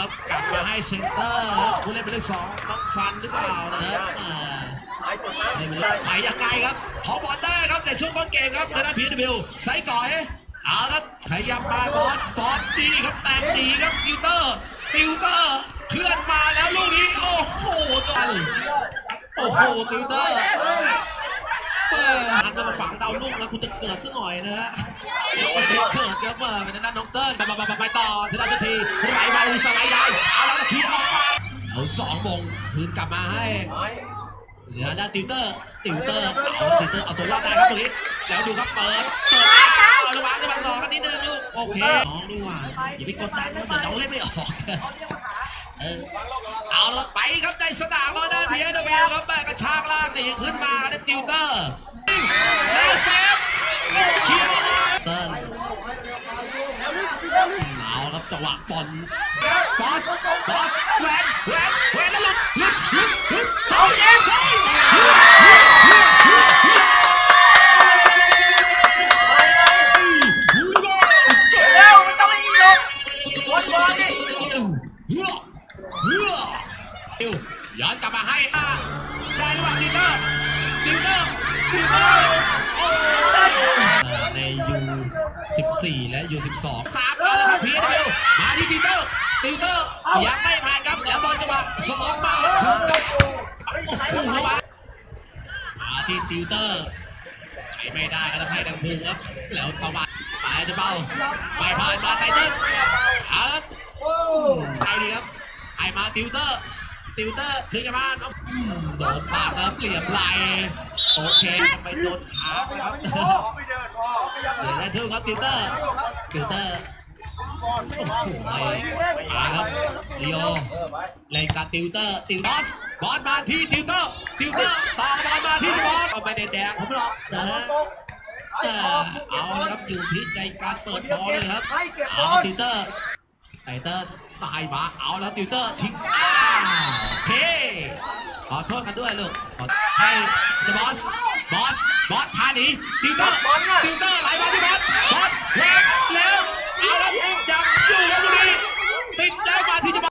ครับกลับมาให้เซนเตอร์ครับผู้เล่นเป็นเลขสองน้องฟันหรือเปล่านะครับอ่าไม่เป็นไรไปยังไงครับ ขอบอลได้ครับในช่วงต้นเกมครับในด้านพีดบิวไซก่อยเอาครับขยับมาบอสบอสดีครับแต่งดีครับติวเตอร์ ติวเตอร์เคลื่อนมาแล้วลูกนี้โอ้โหโดนโอ้โหติวเตอร์เปิดหันมาฝังดาวลุ่งแล้วคุณจะเกิดซะหน่อยนะฮะไม่ได้ เกิดครับมาเป็นด้านน้องเติ้ลไปไปไปไปต่อชนะเจ้าทีไหลมาสไลด์ได้เอาแล้วทีออกมาเอาสองมงคืนกลับมาให้เหลือด้านติวเตอร์ติวเตอร์เอาติวเตอร์เอาตัวรอดได้ครับตรงนี้แล้วดูครับเปิดเปิดเอาระวังจะมาสองกันนิดนึงลูกโอเคน้องนี่ว่าอย่าไปกดดันนะเดี๋ยวน้องเล่นไม่ออกเออเอาล้วไปครับในสนามแล้วนะเบียร์ดเบลครับแบกกระชากล่างหนีขึ้นมาได้ติวเตอร์แล้วเซฟเคียวมาเติ้ล เอาครับ จังหวะบอลบอสบอสแหวนแหวนแหวนแล้วหลุดหลุดหลุดหลุดสองเอ็นสองย้อนกลับมาให้ได้หรือเปล่าติวเตอร์ติวเตอร์ติวเตอร์โอ้ในยู14 และยู12สามเอาแล้วครับพีเดียว มาที่ติวเตอร์ติวเตอร์ยังไม่ผ่านครับแล้วบอลจังหวะสองมาถึงกับโอ้โหเข้ามามาที่ติวเตอร์ไปไม่ได้ก็ต้องให้ดังพูครับ แล้วตะวันไปจะเบาไปผ่านมาไทเติ้ลเอาละใครดีครับไอมาติวเตอร์ ติวเตอร์ถึงจะมาเอาอืมโดนปากครับเหลี่ยมไหลโอเคทำไมโดนขาไปครับเดี๋ยวได้ทุกครับติวเตอร์ติวเตอร์ โอ้โหมาครับลีโอเล่นกับติวเตอร์ติวบอสบอสมาที่ติวเตอร์ติวเตอร์ต่อบอลมาที่บอสเอาไปแดงๆผมหรอกนะฮะเออเอาละครับอยู่ที่ในการเปิดบอลเลยครับเอาติวเตอร์ไตเตอร์ตายมาเอาแล้วติวเตอร์ทิ้งอ้าโอเคขอโทษกันด้วยลูกให้บอสบอสบอสพาหนีติว